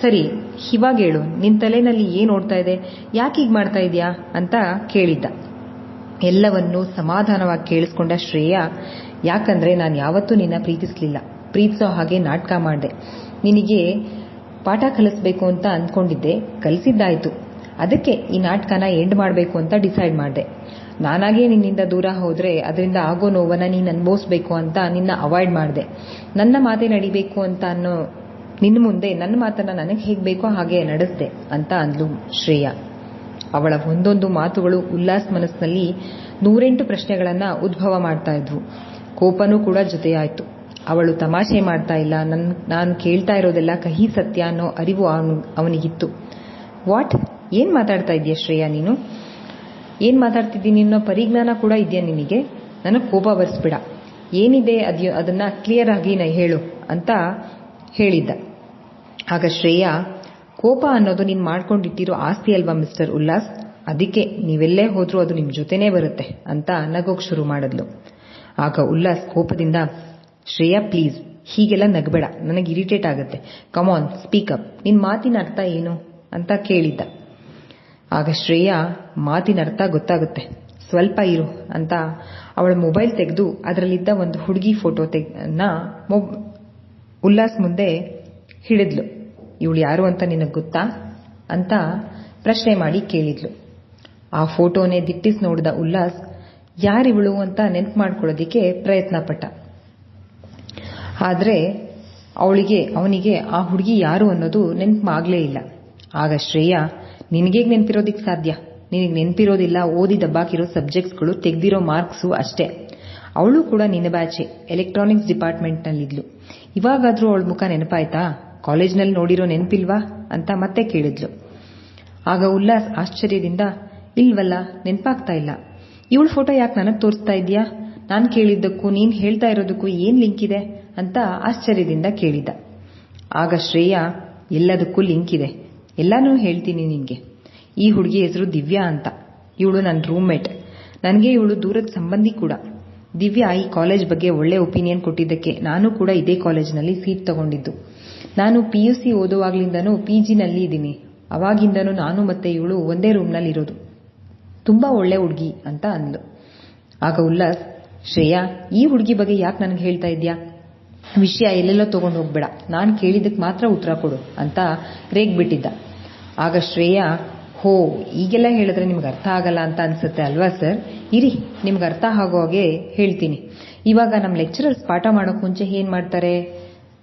ಸರಿ ಇವಾಗ ಹೇಳು, ನಿನ್ ತಲೆನಲ್ಲಿ ಏನ್ ಓಡ್ತಾ ಇದೆ? ಯಾಕೆ ಹೀಗೆ ಮಾಡ್ತಾ ಇದೀಯಾ? ಅಂತ ಕೇಳಿದ್ದ. ಎಲ್ಲವನ್ನೂ ಸಮಾಧಾನವಾಗಿ ಕೇಳಿಸ್ಕೊಂಡ ಶ್ರೇಯ, ಯಾಕಂದ್ರೆ ನಾನು ಯಾವತ್ತೂ ನಿನ್ನ ಪ್ರೀತಿಸ್ಲಿಲ್ಲ. ಪ್ರೀತಿಸೋ ಹಾಗೆ ನಾಟಕ ಮಾಡಿದೆ. ನಿನಗೆ ಪಾಠ ಕಲಿಸ್ಬೇಕು ಅಂತ ಅಂದ್ಕೊಂಡಿದ್ದೆ ಕಲಿಸಿದ್ದಾಯ್ತು. ಅದಕ್ಕೆ ಈ ನಾಟಕನ ಎಂಡ್ ಮಾಡಬೇಕು ಅಂತ ಡಿಸೈಡ್ ಮಾಡಿದೆ. ನಾನಾಗೇ ನಿನ್ನಿಂದ ದೂರ ಹೋದ್ರೆ ಅದರಿಂದ ಆಗೋ ನೋವನ್ನ ನೀನು ಅನುಭವಿಸ್ಬೇಕು ಅಂತ ನಿನ್ನ ಅವಾಯ್ಡ್ ಮಾಡಿದೆ. ನನ್ನ ಮಾತೆ ನಡಿಬೇಕು ಅಂತ ಅನ್ನೋ ನಿನ್ನ ಮುಂದೆ ನನ್ನ ಮಾತನ್ನ ನನಗೆ ಹೇಗೆ ಬೇಕೋ ಹಾಗೆ ನಡೆಸ್ದೆ ಅಂತ ಅಂದ್ಲು ಶ್ರೇಯ. ಅವಳ ಒಂದೊಂದು ಮಾತುಗಳು ಉಲ್ಲಾಸ್ ಮನಸ್ಸಿನಲ್ಲಿ ನೂರೆಂಟು ಪ್ರಶ್ನೆಗಳನ್ನ ಉದ್ಭವ ಮಾಡ್ತಾ ಇದ್ವು. ಕೋಪನೂ ಕೂಡ ಜೊತೆಯಾಯ್ತು. ಅವಳು ತಮಾಷೆ ಮಾಡ್ತಾ ಇಲ್ಲ. ನನ್, ನಾನು ಕೇಳ್ತಾ ಇರೋದೆಲ್ಲ ಕಹಿ ಸತ್ಯ ಅನ್ನೋ ಅರಿವು ಅವನು, ಅವನಿಗಿತ್ತು. ವಾಟ್? ಏನ್ ಮಾತಾಡ್ತಾ ಇದೀಯ ಶ್ರೇಯಾ ನೀನು? ಏನ್ ಮಾತಾಡ್ತಿದ್ದೀನಿ ಅನ್ನೋ ಪರಿಜ್ಞಾನ ಕೂಡ ಇದೆಯಾ ನಿನಗೆ? ನನಗೆ ಕೋಪ ಬರ್ಸ್ಬಿಡ. ಏನಿದೆ ಅದನ್ನ ಕ್ಲಿಯರ್ ಆಗಿ ನಾ ಹೇಳು ಅಂತ ಹೇಳಿದ್ದ. ಆಗ ಶ್ರೇಯಾ, ಕೋಪ ಅನ್ನೋದು ನೀನ್ ಮಾಡ್ಕೊಂಡಿಟ್ಟಿರೋ ಆಸ್ತಿ ಅಲ್ವಾ, ಮಿಸ್ಟರ್ ಉಲ್ಲಾಸ್? ಅದಕ್ಕೆ ನೀವೆಲ್ಲೇ ಹೋದ್ರೂ ಅದು ನಿಮ್ ಜೊತೆನೇ ಬರುತ್ತೆ, ಅಂತ ನಗೋಕ್ ಶುರು ಮಾಡಿದ್ಲು. ಆಗ ಉಲ್ಲಾಸ್ ಕೋಪದಿಂದ, ಶ್ರೇಯಾ, ಪ್ಲೀಸ್, ಹೀಗೆಲ್ಲ ನಗಬೇಡ, ನನಗೆ ಇರಿಟೇಟ್ ಆಗುತ್ತೆ. Come on speak up. ನಿನ್ ಮಾತಿನ ಅರ್ಥ ಏನು? ಅಂತ ಕೇಳಿದ್ದ. ಆಗ ಶ್ರೇಯಾ, ಮಾತಿನ ಅರ್ಥ ಗೊತ್ತಾಗುತ್ತೆ. ಸ್ವಲ್ಪ ಇರು, ಅಂತ ಅವಳ ಮೊಬೈಲ್ ತೆಗೆದು, ಅದರಲ್ಲಿದ್ದ ಒಂದು ಹುಡುಗಿ ಫೋಟೋ ತೆಗ್ನ ಉಲ್ಲಾಸ್ ಮುಂದೆ ಹಿಡಿದ್ಲು ಇವಳು ಯಾರು ಅಂತ ನಿನಗೆ ಗೊತ್ತಾ? ಅಂತ ಪ್ರಶ್ನೆ ಮಾಡಿ ಕೇಳಿದ್ಲು. ಆ ಫೋಟೋನೇ ದಿಟ್ಟಿಸ್ ನೋಡಿದ ಉಲ್ಲಾಸ್ ಯಾರಿವಳು ಅಂತ ನೆನ್ಪು ಮಾಡ್ಕೊಳ್ಳೋದಿಕ್ಕೆ ಪ್ರಯತ್ನ ಪಟ್ಟ. ಆದ್ರೆ ಅವಳಿಗೆ, ಅವನಿಗೆ ಆ ಹುಡುಗಿ ಯಾರು ಅನ್ನೋದು ನೆನ್ಪಾಗ್ಲೇ ಇಲ್ಲ. ಆಗ ಶ್ರೇಯಾ ನಿನಗೇಗ್ ನೆನ್ಪಿರೋದಿಕ್ ಸಾಧ್ಯ. ನಿನಗೆ ನೆನಪಿರೋದಿಲ್ಲ, ಓದಿ ದಬ್ಬಾಕಿರೋ ಸಬ್ಜೆಕ್ಟ್ಸ್ಗಳು ತೆಗ್ದಿರೋ ಮಾರ್ಕ್ಸು ಅಷ್ಟೇ. ಅವಳು ಕೂಡ ನಿನ್ನ ಬ್ಯಾಚೆ ಎಲೆಕ್ಟ್ರಾನಿಕ್ಸ್ ಡಿಪಾರ್ಟ್ಮೆಂಟ್ನಲ್ಲಿದ್ಲು ಇವಾಗಾದ್ರೂ ಅವಳ ಮುಖ ನೆನಪಾಯ್ತಾ? ಕಾಲೇಜ್ನಲ್ಲಿ ನೋಡಿರೋ ನೆನಪಿಲ್ವಾ? ಅಂತ ಮತ್ತೆ ಕೇಳಿದ್ಲು. ಆಗ ಉಲ್ಲಾಸ್ ಆಶ್ಚರ್ಯದಿಂದ, ಇಲ್ವಲ್ಲ, ನೆನಪಾಗ್ತಾ ಇಲ್ಲ. ಇವಳ ಫೋಟೋ ಯಾಕೆ ನನಗೆ ತೋರಿಸ್ತಾ ಇದೆಯಾ? ನಾನು ಕೇಳಿದ್ದಕ್ಕೂ, ನೀನ್ ಹೇಳ್ತಾ ಇರೋದಕ್ಕೂ ಏನ್ ಲಿಂಕ್ ಇದೆ? ಅಂತ ಆಶ್ಚರ್ಯದಿಂದ ಕೇಳಿದ. ಆಗ ಶ್ರೇಯಾ, ಎಲ್ಲದಕ್ಕೂ ಲಿಂಕ್ ಇದೆ. ಎಲ್ಲಾನು ಹೇಳ್ತೀನಿ ನಿನ್ಗೆ. ಈ ಹುಡುಗಿ ಹೆಸರು ದಿವ್ಯಾ ಅಂತ. ಇವಳು ನನ್ನ ರೂಮ್ಮೇಟ್ ನನಗೆ ಇವಳು ದೂರದ ಸಂಬಂಧಿ ಕೂಡ. ದಿವ್ಯಾ ಈ ಕಾಲೇಜ್ ಬಗ್ಗೆ ಒಳ್ಳೆ ಒಪಿನಿಯನ್ ಕೊಟ್ಟಿದ್ದಕ್ಕೆ ನಾನು ಕೂಡ ಇದೇ ಕಾಲೇಜ್ನಲ್ಲಿ ಸೀಟ್ ತಗೊಂಡಿದ್ದು. ನಾನು ಪಿ ಯು ಸಿ ಓದುವಾಗ್ಲಿಂದನೂ ಪಿ ಜಿನಲ್ಲಿ ಇದ್ದೀನಿ. ಅವಾಗಿಂದನೂ ನಾನು ಮತ್ತೆ ಇವಳು ಒಂದೇ ರೂಮ್ನಲ್ಲಿ ಇರೋದು. ತುಂಬಾ ಒಳ್ಳೆ ಹುಡುಗಿ ಅಂತ ಅಂದ್ಲು. ಆಗ ಉಲ್ಲಾಸ್, ಶ್ರೇಯಾ, ಈ ಹುಡುಗಿ ಬಗ್ಗೆ ಯಾಕೆ ನನಗೆ ಹೇಳ್ತಾ ಇದ್ಯಾ? ವಿಷಯ ಎಲ್ಲೆಲ್ಲೋ ತಗೊಂಡು ಹೋಗ್ಬೇಡ. ನಾನು ಕೇಳಿದಕ್ಕೆ ಮಾತ್ರ ಉತ್ತರ ಕೊಡು ಅಂತ ರೇಗ್ಬಿಟ್ಟಿದ್ದ. ಆಗ ಶ್ರೇಯಾ ಹೋ ಈಗೆಲ್ಲ ಹೇಳಿದ್ರೆ ನಿಮ್ಗೆ ಅರ್ಥ ಆಗಲ್ಲ ಅಂತ ಅನ್ಸುತ್ತೆ ಅಲ್ವಾ ಸರ್? ಇರಿ, ನಿಮ್ಗೆ ಅರ್ಥ ಆಗೋ ಹಾಗೆ ಹೇಳ್ತೀನಿ. ಇವಾಗ ನಮ್ಮ ಲೆಕ್ಚರರ್ಸ್ ಪಾಠ ಮಾಡೋಕೆ ಮುಂಚೆ ಏನು ಮಾಡ್ತಾರೆ?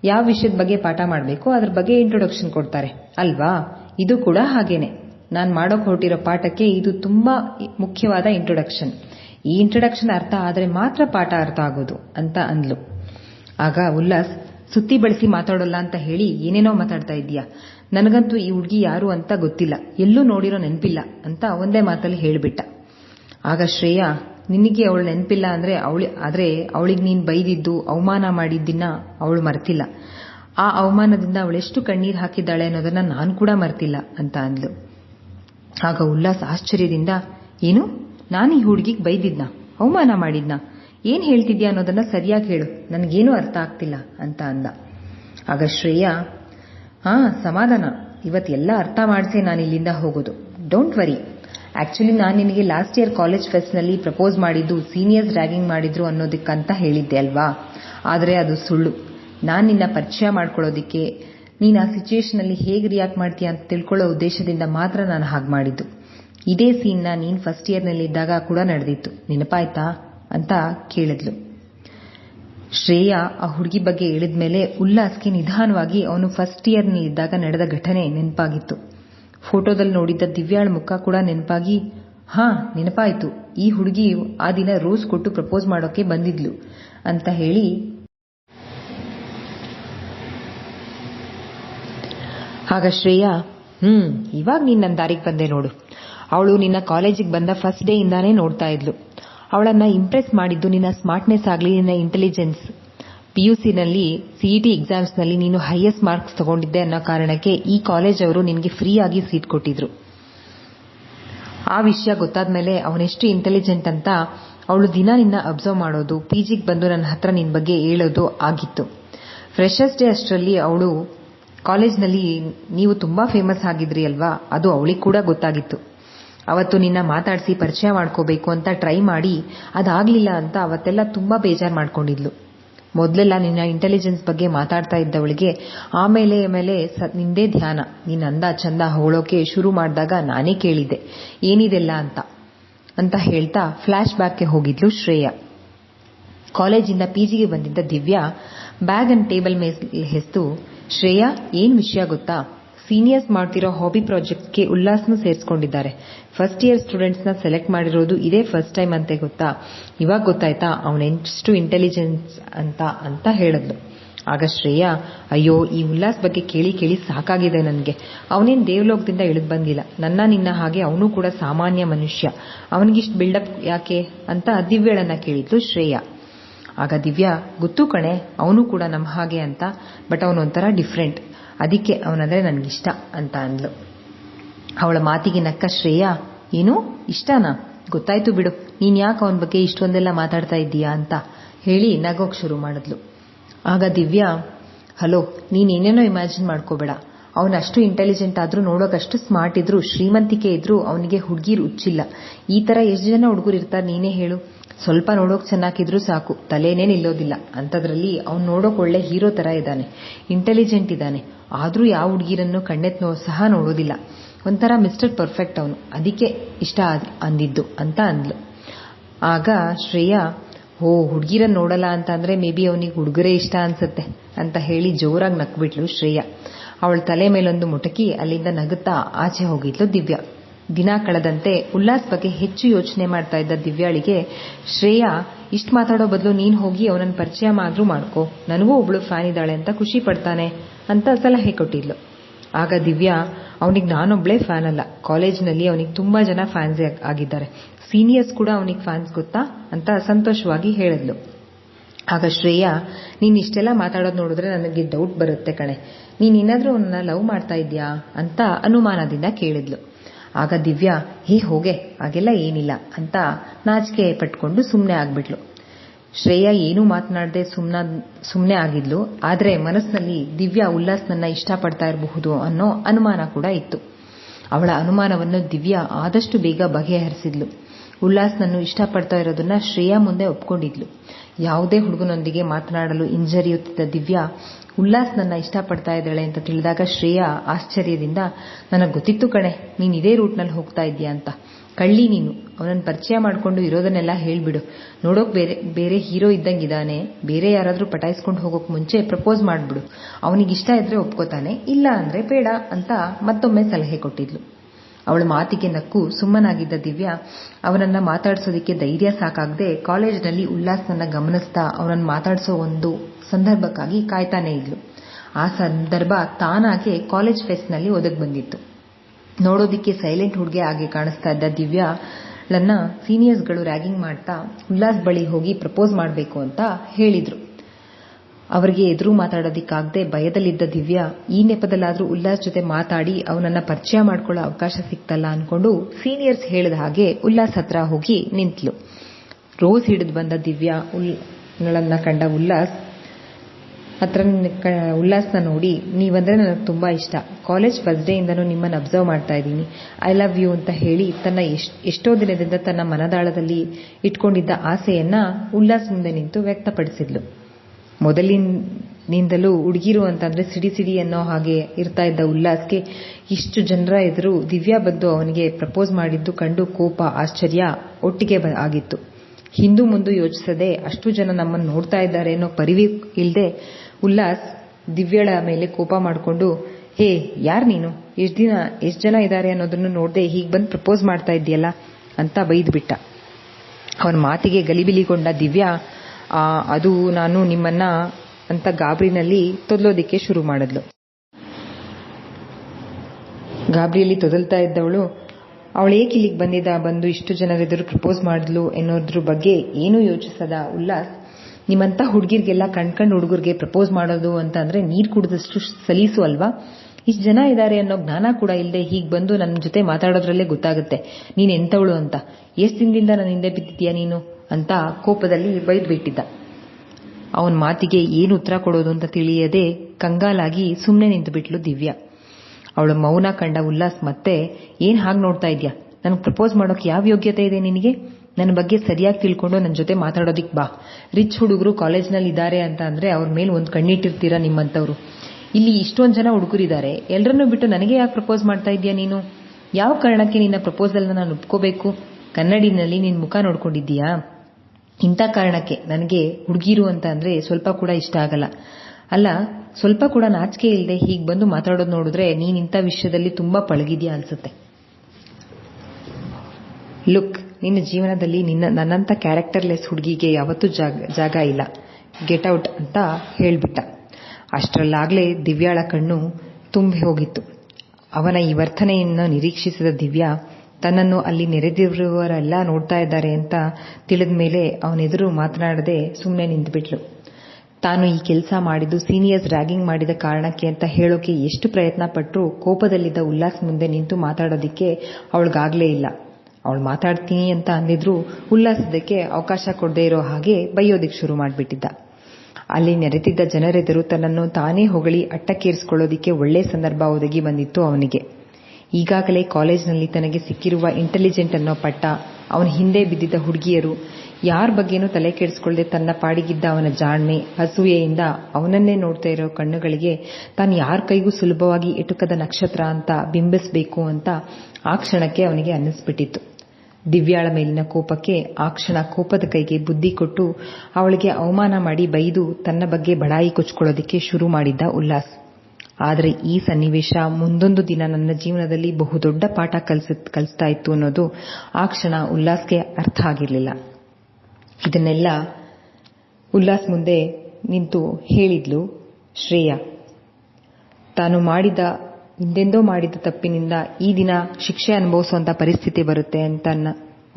ಯಾವ ವಿಷಯದ ಬಗ್ಗೆ ಪಾಠ ಮಾಡಬೇಕು? ಅದ್ರ ಬಗ್ಗೆ ಇಂಟ್ರೊಡಕ್ಷನ್ ಕೊಡ್ತಾರೆ. ಅಲ್ವಾ? ಇದು ಕೂಡ ಹಾಗೇನೆ. ನಾನು ಮಾಡೋಕೆ ಹೊರಟಿರೋ ಪಾಠಕ್ಕೆ ಇದು ತುಂಬಾ ಮುಖ್ಯವಾದ ಇಂಟ್ರೊಡಕ್ಷನ್ ಈ ಇಂಟ್ರೊಡಕ್ಷನ್ ಅರ್ಥ ಆದರೆ ಮಾತ್ರ ಪಾಠ ಅರ್ಥ ಆಗೋದು ಅಂತ ಅಂದ್ಲು. ಆಗ ಉಲ್ಲಾಸ್, ಸುತ್ತಿ ಬಳಸಿ ಮಾತಾಡೋಲ್ಲ ಅಂತ ಹೇಳಿ ಏನೇನೋ ಮಾತಾಡ್ತಾ ಇದೀಯಾ ನನಗಂತೂ ಈ ಹುಡುಗಿ ಯಾರು ಅಂತ ಗೊತ್ತಿಲ್ಲ. ಎಲ್ಲೂ ನೋಡಿರೋ ನೆನಪಿಲ್ಲ ಅಂತ ಒಂದೇ ಮಾತಲ್ಲಿ ಹೇಳಿಬಿಟ್ಟ. ಆಗ ಶ್ರೇಯಾ, ನಿನಗೆ ಅವಳು ನೆನಪಿಲ್ಲ ಅಂದ್ರೆ ಅವಳಿ, ಆದ್ರೆ ಅವಳಿಗೆ ನೀನು ಬೈದಿದ್ದು, ಅವಮಾನ ಮಾಡಿದ್ದನ್ನ ಅವಳು ಮರ್ತಿಲ್ಲ. ಆ ಅವಮಾನದಿಂದ ಅವಳೆಷ್ಟು ಕಣ್ಣೀರು ಹಾಕಿದ್ದಾಳೆ ಅನ್ನೋದನ್ನ ನಾನು ಕೂಡ ಮರ್ತಿಲ್ಲ ಅಂತ ಅಂದ್ಲು. ಆಗ ಉಲ್ಲಾಸ್ ಆಶ್ಚರ್ಯದಿಂದ, ಏನು? ನಾನು ಈ ಹುಡುಗಿಗೆ ಬೈದಿದ್ನ? ಅವಮಾನ ಮಾಡಿದ್ನ? ಏನ್ ಹೇಳ್ತಿದ್ಯಾ ಅನ್ನೋದನ್ನ ಸರಿಯಾಗಿ ಹೇಳು. ನನಗೇನು ಅರ್ಥ ಆಗ್ತಿಲ್ಲ ಅಂತ ಅಂದ. ಆಗ ಶ್ರೇಯಾ ಹಾ, ಸಮಾಧಾನ. ಇವತ್ತೆಲ್ಲ ಅರ್ಥ ಮಾಡಿಸಿ ನಾನು ಇಲ್ಲಿಂದ ಹೋಗೋದು. ಡೋಂಟ್ ವರಿ ಆಕ್ಚುಲಿ ನಾನು ನಿನಗೆ ಲಾಸ್ಟ್ ಇಯರ್ ಕಾಲೇಜ್ ಫೆಸ್ಟ್ನಲ್ಲಿ ಪ್ರಪೋಸ್ ಮಾಡಿದ್ದು ಸೀನಿಯರ್ಸ್ ರ್ಯಾಗಿಂಗ್ ಮಾಡಿದ್ರು ಅನ್ನೋದಕ್ಕಂತ ಹೇಳಿದ್ದೆ ಅಲ್ವಾ? ಆದರೆ ಅದು ಸುಳ್ಳು. ನಾನು ನಿನ್ನ ಪರಿಚಯ ಮಾಡ್ಕೊಳ್ಳೋದಿಕ್ಕೆ, ನೀನು ಆ ಸಿಚುಯೇಷನಲ್ಲಿ ಹೇಗೆ ರಿಯಾಕ್ಟ್ ಮಾಡ್ತೀಯ ಅಂತ ತಿಳ್ಕೊಳ್ಳೋ ಉದ್ದೇಶದಿಂದ ಮಾತ್ರ ನಾನು ಹಾಗೆ ಮಾಡಿದ್ದು. ಇದೇ ಸೀನ್ನ ನೀನು ಫಸ್ಟ್ ಇಯರ್ನಲ್ಲಿದ್ದಾಗ ಕೂಡ ನಡೆದಿತ್ತು. ನೆನಪಾಯ್ತಾ? ಅಂತ ಕೇಳಿದ್ಲು. ಶ್ರೇಯಾ ಆ ಹುಡುಗಿ ಬಗ್ಗೆ ಹೇಳಿದ್ಮೇಲೆ ಉಲ್ಲಾಸ್ಗೆ ನಿಧಾನವಾಗಿ ಅವನು ಫಸ್ಟ್ ಇಯರ್ನಲ್ಲಿದ್ದಾಗ ನಡೆದ ಘಟನೆ ನೆನಪಾಗಿತ್ತು. ಫೋಟೋದಲ್ಲಿ ನೋಡಿದ್ದ ದಿವ್ಯಾಳ ಮುಖ ಕೂಡ ನೆನಪಾಗಿ, ಹಾ, ನೆನಪಾಯ್ತು. ಈ ಹುಡುಗಿ ಆ ದಿನ ರೋಸ್ ಕೊಟ್ಟು ಪ್ರಪೋಸ್ ಮಾಡೋಕೆ ಬಂದಿದ್ಲು ಅಂತ ಹೇಳಿ. ಆಗ ಶ್ರೇಯಾ, ಹ್ಮ್, ಇವಾಗ ನೀನ್ ನನ್ನ ದಾರಿಗೆ ಬಂದೆ ನೋಡು. ಅವಳು ನಿನ್ನ ಕಾಲೇಜಿಗೆ ಬಂದ ಫಸ್ಟ್ ಡೇ ಇಂದಾನೇ ನೋಡ್ತಾ ಇದ್ಲು. ಅವಳನ್ನ ಇಂಪ್ರೆಸ್ ಮಾಡಿದ್ದು ನಿನ್ನ ಸ್ಮಾರ್ಟ್ನೆಸ್ ಆಗಲಿ, ನಿನ್ನ ಇಂಟೆಲಿಜೆನ್ಸ್ ಪಿಯುಸಿನಲ್ಲಿ ಸಿಇಟಿ ಎಕ್ಸಾಮ್ಸ್ನಲ್ಲಿ ನೀನು ಹೈಯೆಸ್ಟ್ ಮಾರ್ಕ್ಸ್ ತಗೊಂಡಿದ್ದೆ ಅನ್ನೋ ಕಾರಣಕ್ಕೆ ಈ ಕಾಲೇಜ್ ಅವರು ನಿನಗೆ ಫ್ರೀ ಆಗಿ ಸೀಟ್ ಕೊಟ್ಟಿದ್ರು. ಆ ವಿಷಯ ಗೊತ್ತಾದ್ಮೇಲೆ ಅವನೆಷ್ಟು ಇಂಟೆಲಿಜೆಂಟ್ ಅಂತ ಅವಳು ದಿನ ನಿನ್ನ ಅಬ್ಸರ್ವ್ ಮಾಡೋದು ಪಿಜಿಗೆ ಬಂದು ನನ್ನ ಹತ್ರ ನಿನ್ನ ಬಗ್ಗೆ ಹೇಳೋದು ಆಗಿತ್ತು. ಫ್ರೆಶರ್ಸ್ ಡೇ ಅಷ್ಟರಲ್ಲಿ ಅವಳು ಕಾಲೇಜ್ನಲ್ಲಿ ನೀವು ತುಂಬಾ ಫೇಮಸ್ ಆಗಿದ್ರಿ ಅಲ್ವಾ? ಅದು ಅವಳಿಗೆ ಕೂಡ ಗೊತ್ತಾಗಿತ್ತು. ಅವತ್ತು ನಿನ್ನ ಮಾತಾಡಿಸಿ ಪರಿಚಯ ಮಾಡ್ಕೋಬೇಕು ಅಂತ ಟ್ರೈ ಮಾಡಿ, ಅದಾಗ್ಲಿಲ್ಲ ಅಂತ ಅವತ್ತೆಲ್ಲ ತುಂಬಾ ಬೇಜಾರ್ ಮಾಡ್ಕೊಂಡಿದ್ಲು. ಮೊದಲೆಲ್ಲ ನಿನ್ನ ಇಂಟೆಲಿಜೆನ್ಸ್ ಬಗ್ಗೆ ಮಾತಾಡ್ತಾ ಇದ್ದವಳಿಗೆ ಆಮೇಲೆ ಆಮೇಲೆ ನಿಂದೇ ಧ್ಯಾನ. ನಿನ್ನ ಅಂದ ಚಂದ ಹೊಗಳೋಕೆ ಶುರು ಮಾಡಿದಾಗ ನಾನೇ ಕೇಳಿದ್ದೆ. ಏನಿದೆಲ್ಲ ಅಂತ. ಅಂತ ಹೇಳ್ತಾ ಫ್ಲಾಶ್ ಬ್ಯಾಕ್ಗೆ ಹೋಗಿದ್ಲು ಶ್ರೇಯ. ಕಾಲೇಜಿಂದ ಪಿಜಿಗೆ ಬಂದಿದ್ದ ದಿವ್ಯಾ ಬ್ಯಾಗ್ ಅಂಡ್ ಟೇಬಲ್ ಮೇಲೆ ಹೆಸ್ತು, ಶ್ರೇಯಾ, ಏನ್ ವಿಷಯ ಗೊತ್ತಾ? ಸೀನಿಯರ್ಸ್ ಮಾಡ್ತಿರೋ ಹಾಬಿ ಪ್ರಾಜೆಕ್ಟ್ಗೆ ಉಲ್ಲಾಸ್ನು ಸೇರಿಸ್ಕೊಂಡಿದ್ದಾರೆ. ಫಸ್ಟ್ ಇಯರ್ ಸ್ಟೂಡೆಂಟ್ಸ್ನ ಸೆಲೆಕ್ಟ್ ಮಾಡಿರೋದು ಇದೇ ಫಸ್ಟ್ ಟೈಮ್ ಅಂತೆ ಗೊತ್ತಾ? ಇವಾಗ ಗೊತ್ತಾಯ್ತಾ? ಅವನೆಷ್ಟು ಇಂಟೆಲಿಜೆನ್ಸ್ ಅಂತ ಅಂತ ಹೇಳಿದ್ಲು. ಆಗ ಶ್ರೇಯಾ, ಅಯ್ಯೋ, ಈ ಉಲ್ಲಾಸ್ ಬಗ್ಗೆ ಕೇಳಿ ಕೇಳಿ ಸಾಕಾಗಿದೆ ನನಗೆ. ಅವನೇನ್ ದೇವಲೋಕದಿಂದ ಇಳಿದು ಬಂದಿಲ್ಲ. ನನ್ನ ನಿನ್ನ ಹಾಗೆ ಅವನು ಕೂಡ ಸಾಮಾನ್ಯ ಮನುಷ್ಯ. ಅವನಿಗಿಷ್ಟು ಬಿಲ್ಡಪ್ ಯಾಕೆ? ಅಂತ ದಿವ್ಯಳನ್ನ ಕೇಳಿದ್ಲು ಶ್ರೇಯಾ. ಆಗ ದಿವ್ಯಾ, ಗೊತ್ತು ಕಣೆ, ಅವನು ಕೂಡ ನಮ್ಮ ಹಾಗೆ ಅಂತ ಬಟ್ ಅವನೊಂಥರ ಡಿಫ್ರೆಂಟ್ ಅದಕ್ಕೆ ಅವನಂದ್ರೆ ನನಗಿಷ್ಟ ಅಂತ ಅಂದ್ಲು. ಅವಳ ಮಾತಿಗೆ ನಕ್ಕ ಶ್ರೇಯ, ಏನು? ಇಷ್ಟನಾ? ಗೊತ್ತಾಯ್ತು ಬಿಡು. ನೀನ್ ಯಾಕೆ ಅವನ ಬಗ್ಗೆ ಇಷ್ಟೊಂದೆಲ್ಲ ಮಾತಾಡ್ತಾ ಇದ್ದೀಯಾ? ಅಂತ ಹೇಳಿ ನಗೋಕ್ ಶುರು ಮಾಡಿದ್ಲು. ಆಗ ದಿವ್ಯಾ, ಹಲೋ ನೀನೇನೇನೋ ಇಮ್ಯಾಜಿನ್ ಮಾಡ್ಕೋಬೇಡ. ಅವನು ಅಷ್ಟು ಇಂಟೆಲಿಜೆಂಟ್ ಆದ್ರೂ, ನೋಡೋಕಷ್ಟು ಸ್ಮಾರ್ಟ್ ಇದ್ರು, ಶ್ರೀಮಂತಿಕೆ ಇದ್ರು, ಅವನಿಗೆ ಹುಡುಗಿರು ಹುಚ್ಚಿಲ್ಲ. ಈ ತರ ಎಷ್ಟು ಜನ ಹುಡುಗರು ಇರ್ತಾರೆ, ನೀನೇ ಹೇಳು. ಸ್ವಲ್ಪ ನೋಡೋಕೆ ಚೆನ್ನಾಗಿದ್ರು ಸಾಕು. ತಲೆನೇ ನಿಲ್ಲೋದಿಲ್ಲ. ಅಂಥದ್ರಲ್ಲಿ ಅವ್ನು ನೋಡೋಕೆ ಒಳ್ಳೆ ಹೀರೋ ತರ ಇದ್ದಾನೆ. ಇಂಟೆಲಿಜೆಂಟ್ ಇದ್ದಾನೆ. ಆದ್ರೂ ಯಾವ ಹುಡುಗಿರನ್ನು ಕಣ್ಣೆತ್ ಸಹ ನೋಡೋದಿಲ್ಲ. ಒಂಥರ ಮಿಸ್ಟರ್ ಪರ್ಫೆಕ್ಟ್ ಅವನು. ಅದಕ್ಕೆ ಇಷ್ಟ ಅಂದಿದ್ದು ಅಂತ ಅಂದ್ಲು. ಆಗ ಶ್ರೇಯಾ ಓ ಹುಡುಗಿರನ್ನ ನೋಡಲ್ಲ ಅಂತ ಅಂದ್ರೆ ಮೇ ಬಿ ಅವನಿಗೆ ಹುಡುಗರೇ ಇಷ್ಟ ಅನ್ಸುತ್ತೆ ಅಂತ ಹೇಳಿ ಜೋರಾಗಿ ನಕ್ಬಿಟ್ಲು ಶ್ರೇಯಾ. ಅವಳ ತಲೆ ಮೇಲೊಂದು ಮುಟಕಿ ಅಲ್ಲಿಂದ ನಗುತ್ತಾ ಆಚೆ ಹೋಗಿದ್ಲು ದಿವ್ಯಾ. ದಿನ ಕಳೆದಂತೆ ಉಲ್ಲಾಸ್ ಬಗ್ಗೆ ಹೆಚ್ಚು ಯೋಚನೆ ಮಾಡ್ತಾ ಇದ್ದ ದಿವ್ಯಾಳಿಗೆ, ಶ್ರೇಯಾ, ಇಷ್ಟು ಮಾತಾಡೋ ಬದಲು ನೀನ್ ಹೋಗಿ ಅವನನ್ನ ಪರಿಚಯ ಮಾದ್ರೂ ಮಾಡ್ಕೋ. ನನಗೂ ಒಬ್ಳು ಫ್ಯಾನ್ ಇದ್ದಾಳೆ ಅಂತ ಖುಷಿ ಪಡ್ತಾನೆ ಅಂತ ಸಲಹೆ ಕೊಟ್ಟಿದ್ಲು. ಆಗ ದಿವ್ಯಾ, ಅವನಿಗೆ ನಾನೊಬ್ಳೆ ಫ್ಯಾನ್ ಅಲ್ಲ. ಕಾಲೇಜ್ನಲ್ಲಿ ಅವನಿಗೆ ತುಂಬಾ ಜನ ಫ್ಯಾನ್ಸ್ ಆಗಿದ್ದಾರೆ. ಸೀನಿಯರ್ಸ್ ಕೂಡ ಅವನಿಗೆ ಫ್ಯಾನ್ಸ್ ಗೊತ್ತಾ ಅಂತ ಸಂತೋಷವಾಗಿ ಹೇಳಿದ್ಲು. ಆಗ ಶ್ರೇಯಾ, ನೀನ್ ಇಷ್ಟೆಲ್ಲ ಮಾತಾಡೋದು ನೋಡಿದ್ರೆ ನನಗೆ ಡೌಟ್ ಬರುತ್ತೆ ಕಣೆ. ನೀನ್ ಏನಾದ್ರೂ ಅವನನ್ನ ಲವ್ ಮಾಡ್ತಾ ಇದ್ಯಾ ಅಂತ ಅನುಮಾನದಿಂದ ಕೇಳಿದ್ಲು. ಆಗ ದಿವ್ಯಾ ಹೇ ಹೋಗೆ, ಹಾಗೆಲ್ಲ ಏನಿಲ್ಲ ಅಂತ ನಾಚಿಕೆ ಪಟ್ಕೊಂಡು ಸುಮ್ಮನೆ ಆಗ್ಬಿಟ್ಲು. ಶ್ರೇಯ ಏನೂ ಮಾತನಾಡದೆ ಸುಮ್ಮನೆ ಆಗಿದ್ಲು. ಆದರೆ ಮನಸ್ಸಿನಲ್ಲಿ ದಿವ್ಯಾ ಉಲ್ಲಾಸ್ನನ್ನ ಇಷ್ಟಪಡ್ತಾ ಇರಬಹುದು ಅನ್ನೋ ಅನುಮಾನ ಕೂಡ ಇತ್ತು. ಅವಳ ಅನುಮಾನವನ್ನು ದಿವ್ಯಾ ಆದಷ್ಟು ಬೇಗ ಬಗೆಹರಿಸಿದ್ಲು. ಉಲ್ಲಾಸ್ನನ್ನು ಇಷ್ಟಪಡ್ತಾ ಇರೋದನ್ನ ಶ್ರೇಯಾ ಮುಂದೆ ಒಪ್ಕೊಂಡಿದ್ಲು. ಯಾವುದೇ ಹುಡುಗನೊಂದಿಗೆ ಮಾತನಾಡಲು ಹಿಂಜರಿಯುತ್ತಿದ್ದ ದಿವ್ಯಾ, ಉಲ್ಲಾಸ್ ನನ್ನ ಇಷ್ಟಪಡ್ತಾ ಇದ್ದಾಳೆ ಅಂತ ತಿಳಿದಾಗ ಶ್ರೇಯಾ ಆಶ್ಚರ್ಯದಿಂದ, ನನಗೆ ಗೊತ್ತಿತ್ತು ಕಣೆ, ನೀನು ಇದೇ ರೂಟ್ನಲ್ಲಿ ಹೋಗ್ತಾ ಇದೀಯಾ ಅಂತ. ಕಳ್ಳಿ ನೀನು. ಅವನನ್ನು ಪರಿಚಯ ಮಾಡ್ಕೊಂಡು ಇರೋದನ್ನೆಲ್ಲ ಹೇಳ್ಬಿಡು. ನೋಡೋಕೆ ಬೇರೆ ಬೇರೆ ಹೀರೋ ಇದ್ದಂಗಿದಾನೆ ಬೇರೆ ಯಾರಾದರೂ ಪಟಾಯಿಸ್ಕೊಂಡು ಹೋಗೋಕೆ ಮುಂಚೆ ಪ್ರಪೋಸ್ ಮಾಡ್ಬಿಡು. ಅವನಿಗೆ ಇಷ್ಟ ಇದ್ರೆ ಒಪ್ಕೋತಾನೆ, ಇಲ್ಲ ಅಂದ್ರೆ ಬೇಡ ಅಂತ ಮತ್ತೊಮ್ಮೆ ಸಲಹೆ ಕೊಟ್ಟಿದ್ಲು. ಅವಳ ಮಾತಿಗೆ ನಕ್ಕು ಸುಮ್ಮನಾಗಿದ್ದ ದಿವ್ಯಾ ಅವನನ್ನ ಮಾತಾಡ್ಸೋದಿಕ್ಕೆ ಧೈರ್ಯ ಸಾಕಾಗದೆ ಕಾಲೇಜ್ನಲ್ಲಿ ಉಲ್ಲಾಸ್ನನ್ನ ಗಮನಿಸ್ತಾ ಅವನನ್ನು ಮಾತಾಡಿಸೋ ಒಂದು ಸಂದರ್ಭಕ್ಕಾಗಿ ಕಾಯ್ತಾನೇ ಇದ್ಲು. ಆ ಸಂದರ್ಭ ತಾನಾಗೆ ಕಾಲೇಜ್ ಫೆಸ್ಟ್ನಲ್ಲಿ ಒದಗಿ ಬಂದಿತ್ತು. ನೋಡೋದಿಕ್ಕೆ ಸೈಲೆಂಟ್ ಹುಡುಗೆ ಆಗಿ ಕಾಣಿಸ್ತಾ ಇದ್ದ ದಿವ್ಯಾಳನ್ನ ಸೀನಿಯರ್ಸ್ಗಳು ರ್ಯಾಗಿಂಗ್ ಮಾಡ್ತಾ, ಉಲ್ಲಾಸ್ ಬಳಿ ಹೋಗಿ ಪ್ರಪೋಸ್ ಮಾಡಬೇಕು ಅಂತ ಹೇಳಿದ್ರು. ಅವರಿಗೆ ಎದುರು ಮಾತಾಡೋದಿಕ್ಕಾಗದೆ ಭಯದಲ್ಲಿದ್ದ ದಿವ್ಯಾ ಈ ನೆಪದಲ್ಲಾದರೂ ಉಲ್ಲಾಸ್ ಜೊತೆ ಮಾತಾಡಿ ಅವನನ್ನ ಪರಿಚಯ ಮಾಡ್ಕೊಳ್ಳೋ ಅವಕಾಶ ಸಿಕ್ತಲ್ಲ ಅನ್ಕೊಂಡು ಸೀನಿಯರ್ಸ್ ಹೇಳಿದ ಹಾಗೆ ಉಲ್ಲಾಸ್ ಹತ್ರ ಹೋಗಿ ನಿಂತ್ಲು. ರೋಸ್ ಹಿಡಿದು ಬಂದ ದಿವ್ಯಾ ಉಲ್ಗಳನ್ನ ಕಂಡ ಉಲ್ಲಾಸ್ ಹತ್ರ ಉಲ್ಲಾಸ್ನ ನೋಡಿ, ನೀವಂದ್ರೆ ನನಗೆ ತುಂಬಾ ಇಷ್ಟ. ಕಾಲೇಜ್ ಫಸ್ಟ್ ಡೇ ಇಂದನೂ ನಿಮ್ಮನ್ನು ಅಬ್ಸರ್ವ್ ಮಾಡ್ತಾ ಇದ್ದೀನಿ. ಐ ಲವ್ ಯು ಅಂತ ಹೇಳಿ ತನ್ನ ಎಷ್ಟೋ ದಿನದಿಂದ ತನ್ನ ಮನದಾಳದಲ್ಲಿ ಇಟ್ಕೊಂಡಿದ್ದ ಆಸೆಯನ್ನ ಉಲ್ಲಾಸ್ ಮುಂದೆ ನಿಂತು ವ್ಯಕ್ತಪಡಿಸಿದ್ಲು. ಮೊದಲಿನಿಂದಲೂ ಹುಡುಗಿರು ಅಂತಂದ್ರೆ ಸಿಡಿ ಸಿಡಿ ಅನ್ನೋ ಹಾಗೆ ಇರ್ತಾ ಇದ್ದ ಉಲ್ಲಾಸ್ಗೆ ಇಷ್ಟು ಜನರ ಎದುರು ದಿವ್ಯಾ ಬಂದು ಅವನಿಗೆ ಪ್ರಪೋಸ್ ಮಾಡಿದ್ದು ಕಂಡು ಕೋಪ, ಆಶ್ಚರ್ಯ ಒಟ್ಟಿಗೆ ಆಗಿತ್ತು. ಹಿಂದೂ ಮುಂದೆ ಯೋಚಿಸದೆ ಅಷ್ಟು ಜನ ನಮ್ಮನ್ನು ನೋಡ್ತಾ ಇದ್ದಾರೆ ಅನ್ನೋ ಪರಿವಿ ಇಲ್ಲದೆ ಉಲ್ಲಾಸ್ ದಿವ್ಯಳ ಮೇಲೆ ಕೋಪ ಮಾಡಿಕೊಂಡು, ಹೇ, ಯಾರ್ ನೀನು? ಎಷ್ಟು ದಿನ, ಎಷ್ಟು ಜನ ಇದ್ದಾರೆ ಅನ್ನೋದನ್ನು ನೋಡದೆ ಹೀಗೆ ಬಂದು ಪ್ರಪೋಸ್ ಮಾಡ್ತಾ ಇದ್ದೀಯಲ್ಲ? ಅಂತ ಬೈದ್ಬಿಟ್ಟ. ಅವನ ಮಾತಿಗೆ ಗಲಿಬಿಲಿಗೊಂಡ ದಿವ್ಯಾ ಅದು ನಾನು ನಿಮ್ಮನ್ನ ಅಂತ ಗಾಬರಿನಲ್ಲಿ ತೊದಲೋದಿಕ್ಕೆ ಶುರು ಮಾಡಿದ್ಲು. ಗಾಬರಿಯಲ್ಲಿ ತೊದಲ್ತಾ ಇದ್ದವಳು, ಅವಳು ಏಕೆ ಇಲ್ಲಿಗೆ ಬಂದಿದ್ದ, ಬಂದು ಇಷ್ಟು ಜನರೆದುರು ಪ್ರಪೋಸ್ ಮಾಡಿದ್ಲು ಎನ್ನೋದ್ರ ಬಗ್ಗೆ ಏನೂ ಯೋಚಿಸದ ಉಲ್ಲಾಸ್? ನಿಮ್ಮಂತ ಹುಡುಗಿರ್ಗೆಲ್ಲ ಕಣ್ಕಂಡ್ ಹುಡುಗರಿಗೆ ಪ್ರಪೋಸ್ ಮಾಡೋದು ಅಂತ ಅಂದ್ರೆ ನೀರ್ ಕುಡಿದಷ್ಟು ಸಲೀಸು ಅಲ್ವಾ? ಇಷ್ಟು ಜನ ಇದ್ದಾರೆ ಅನ್ನೋ ಜ್ಞಾನ ಕೂಡ ಇಲ್ಲದೆ ಹೀಗೆ ಬಂದು ನನ್ನ ಜೊತೆ ಮಾತಾಡೋದ್ರಲ್ಲೇ ಗೊತ್ತಾಗುತ್ತೆ. ನೀನ್ ಎಂತವಳು ಅಂತ. ಎಷ್ಟು ದಿನದಿಂದ ನನ್ನ ಹಿಂದೆ ಬಿದ್ದಿದ್ಯಾ ನೀನು? ಅಂತ ಕೋಪದಲ್ಲಿ ಬೈದ್ಬಿಟ್ಟಿದ್ದ. ಅವನ ಮಾತಿಗೆ ಏನು ಉತ್ತರ ಕೊಡೋದು ಅಂತ ತಿಳಿಯದೆ ಕಂಗಾಲಾಗಿ ಸುಮ್ಮನೆ ನಿಂತು ಬಿಟ್ಲು ದಿವ್ಯಾ. ಅವಳ ಮೌನ ಕಂಡ ಉಲ್ಲಾಸ್ ಮತ್ತೆ, ಏನ್ ಹಾಗೆ ನೋಡ್ತಾ ಇದ್ಯಾ? ನನಗೆ ಪ್ರಪೋಸ್ ಮಾಡೋಕೆ ಯಾವ ಯೋಗ್ಯತೆ ಇದೆ ನಿನಗೆ? ನನ್ನ ಬಗ್ಗೆ ಸರಿಯಾಗಿ ತಿಳ್ಕೊಂಡು ನನ್ನ ಜೊತೆ ಮಾತಾಡೋದಿಕ್ ಬಾ. ರಿಚ್ ಹುಡುಗರು ಕಾಲೇಜ್ನಲ್ಲಿ ಇದ್ದಾರೆ ಅಂತ ಅಂದ್ರೆ ಅವ್ರ ಮೇಲೆ ಒಂದು ಕಣ್ಣಿಟ್ಟಿರ್ತೀರಾ ನಿಮ್ಮಂತವ್ರು? ಇಲ್ಲಿ ಇಷ್ಟೊಂದು ಜನ ಹುಡುಗರಿದ್ದಾರೆ. ಎಲ್ಲರನ್ನೂ ಬಿಟ್ಟು ನನಗೆ ಯಾಕೆ ಪ್ರಪೋಸ್ ಮಾಡ್ತಾ ಇದೀಯಾ ನೀನು? ಯಾವ ಕಾರಣಕ್ಕೆ ನಿನ್ನ ಪ್ರಪೋಸಲ್ನ ನಾನು ಒಪ್ಕೋಬೇಕು? ಕನ್ನಡಿನಲ್ಲಿ ನಿನ್ ಮುಖ ನೋಡ್ಕೊಂಡಿದ್ದೀಯಾ? ಇಂಥ ಕಾರಣಕ್ಕೆ ನನಗೆ ಹುಡುಗಿರು ಅಂತ ಅಂದ್ರೆ ಸ್ವಲ್ಪ ಕೂಡ ಇಷ್ಟ ಆಗಲ್ಲ. ಅಲ್ಲ, ಸ್ವಲ್ಪ ಕೂಡ ನಾಚಿಕೆ ಇಲ್ಲದೆ ಹೀಗೆ ಬಂದು ಮಾತಾಡೋದು ನೋಡಿದ್ರೆ ನೀನ್ ಇಂಥ ವಿಷಯದಲ್ಲಿ ತುಂಬಾ ಪಳಗಿದ್ಯಾ ಅನ್ಸುತ್ತೆ. ಲುಕ್, ನಿನ್ನ ಜೀವನದಲ್ಲಿ ನಿನ್ನ ನನ್ನಂತ ಕ್ಯಾರೆಕ್ಟರ್ಲೆಸ್ ಹುಡುಗಿಗೆ ಯಾವತ್ತೂ ಜಾಗ ಜಾಗ ಇಲ್ಲ. ಗೆಟ್ ಔಟ್ ಅಂತ ಹೇಳ್ಬಿಟ್ಟ. ಅಷ್ಟರಲ್ಲಾಗ್ಲೇ ದಿವ್ಯಾಳ ಕಣ್ಣು ತುಂಬಿ ಹೋಗಿತ್ತು. ಅವನ ಈ ವರ್ತನೆಯನ್ನು ನಿರೀಕ್ಷಿಸಿದ ದಿವ್ಯಾ ತನ್ನನ್ನು ಅಲ್ಲಿ ನೆರೆದಿರುವವರೆಲ್ಲ ನೋಡ್ತಾ ಇದ್ದಾರೆ ಅಂತ ತಿಳಿದ ಮೇಲೆ ಅವನೆದುರು ಮಾತನಾಡದೆ ಸುಮ್ಮನೆ ನಿಂತುಬಿಟ್ಲು. ತಾನು ಈ ಕೆಲಸ ಮಾಡಿದ್ದು ಸೀನಿಯರ್ಸ್ ರ್ಯಾಗಿಂಗ್ ಮಾಡಿದ ಕಾರಣಕ್ಕೆ ಅಂತ ಹೇಳೋಕೆ ಎಷ್ಟು ಪ್ರಯತ್ನ ಪಟ್ಟರೂ ಕೋಪದಲ್ಲಿದ್ದ ಉಲ್ಲಾಸ್ ಮುಂದೆ ನಿಂತು ಮಾತಾಡೋದಿಕ್ಕೆ ಅವಳಿಗಾಗ್ಲೇ ಇಲ್ಲ. ಅವಳು ಮಾತಾಡ್ತೀನಿ ಅಂತ ಅಂದಿದ್ರು ಉಲ್ಲಾಸದಕ್ಕೆ ಅವಕಾಶ ಕೊಡದೇ ಇರೋ ಹಾಗೆ ಬೈಯೋದಿಕ್ ಶುರು ಮಾಡಿಬಿಟ್ಟಿದ್ದ. ಅಲ್ಲಿ ನೆರೆದಿದ್ದ ಜನರೆದುರು ತನ್ನನ್ನು ತಾನೇ ಹೊಗಳಿ ಅಟ್ಟಕ್ಕೇರಿಸಿಕೊಳ್ಳೋದಿಕ್ಕೆ ಒಳ್ಳೆ ಸಂದರ್ಭ ಒದಗಿ ಬಂದಿತ್ತು ಅವನಿಗೆ. ಈಗಾಗಲೇ ಕಾಲೇಜ್ನಲ್ಲಿ ತನಗೆ ಸಿಕ್ಕಿರುವ ಇಂಟೆಲಿಜೆಂಟ್ ಅನ್ನೋ ಪಟ್ಟ, ಅವನ ಹಿಂದೆ ಬಿದ್ದಿದ್ದ ಹುಡುಗಿಯರು, ಯಾರ ಬಗ್ಗೆನೂ ತಲೆ ಕೆಡಿಸ್ಕೊಳ್ಳದೆ ತನ್ನ ಪಾಡಿಗಿದ್ದ ಅವನ ಜಾಣ್ಮೆ ಅಸೂಯೆಯಿಂದ ಅವನನ್ನೇ ನೋಡ್ತಾ ಇರೋ ಕಣ್ಣುಗಳಿಗೆ ತಾನು ಯಾರ ಕೈಗೂ ಸುಲಭವಾಗಿ ಎಟುಕದ ನಕ್ಷತ್ರ ಅಂತ ಬಿಂಬಿಸಬೇಕು ಅಂತ ಆ ಕ್ಷಣಕ್ಕೆ ಅವನಿಗೆ ಅನ್ನಿಸ್ಬಿಟ್ಟಿತ್ತು. ದಿವ್ಯಾಳ ಮೇಲಿನ ಕೋಪಕ್ಕೆ ಆ ಕ್ಷಣ ಕೋಪದ ಕೈಗೆ ಬುದ್ಧಿ ಕೊಟ್ಟು ಅವಳಿಗೆ ಅವಮಾನ ಮಾಡಿ ಬೈದು ತನ್ನ ಬಗ್ಗೆ ಬಡಾಯಿ ಕೊಚ್ಕೊಳ್ಳೋದಿಕ್ಕೆ ಶುರು ಮಾಡಿದ್ದ ಉಲ್ಲಾಸ್. ಆದರೆ ಈ ಸನ್ನಿವೇಶ ಮುಂದೊಂದು ದಿನ ನನ್ನ ಜೀವನದಲ್ಲಿ ಬಹುದೊಡ್ಡ ಪಾಠ ಕಲಿಸ್ತಾ ಇತ್ತು ಅನ್ನೋದು ಆ ಕ್ಷಣ ಉಲ್ಲಾಸ್ಗೆ ಅರ್ಥ ಆಗಿರಲಿಲ್ಲ. ಇದನ್ನೆಲ್ಲ ಉಲ್ಲಾಸ್ ಮುಂದೆ ನಿಂತು ಹೇಳಿದ್ಲು ಶ್ರೇಯಾ. ತಾನು ಮಾಡಿದ ಹಿಂದೆಂದೋ ಮಾಡಿದ ತಪ್ಪಿನಿಂದ ಈ ದಿನ ಶಿಕ್ಷೆ ಅನುಭವಿಸುವಂತ ಪರಿಸ್ಥಿತಿ ಬರುತ್ತೆ ಅಂತ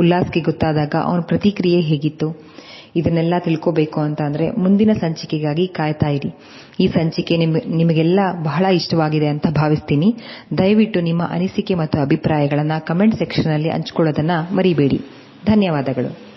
ಉಲ್ಲಾಸ್ಗೆ ಗೊತ್ತಾದಾಗ ಅವನ ಪ್ರತಿಕ್ರಿಯೆ ಹೇಗಿತ್ತು? ಇದನ್ನೆಲ್ಲ ತಿಳ್ಕೋಬೇಕು ಅಂತ ಅಂದ್ರೆ ಮುಂದಿನ ಸಂಚಿಕೆಗಾಗಿ ಕಾಯ್ತಾ ಇರಿ. ಈ ಸಂಚಿಕೆ ನಿಮಗೆಲ್ಲ ಬಹಳ ಇಷ್ಟವಾಗಿದೆ ಅಂತ ಭಾವಿಸ್ತೀನಿ. ದಯವಿಟ್ಟು ನಿಮ್ಮ ಅನಿಸಿಕೆ ಮತ್ತು ಅಭಿಪ್ರಾಯಗಳನ್ನು ಕಮೆಂಟ್ ಸೆಕ್ಷನ್ ಅಲ್ಲಿ ಹಂಚಿಕೊಳ್ಳೋದನ್ನ ಮರಿಬೇಡಿ. ಧನ್ಯವಾದಗಳು.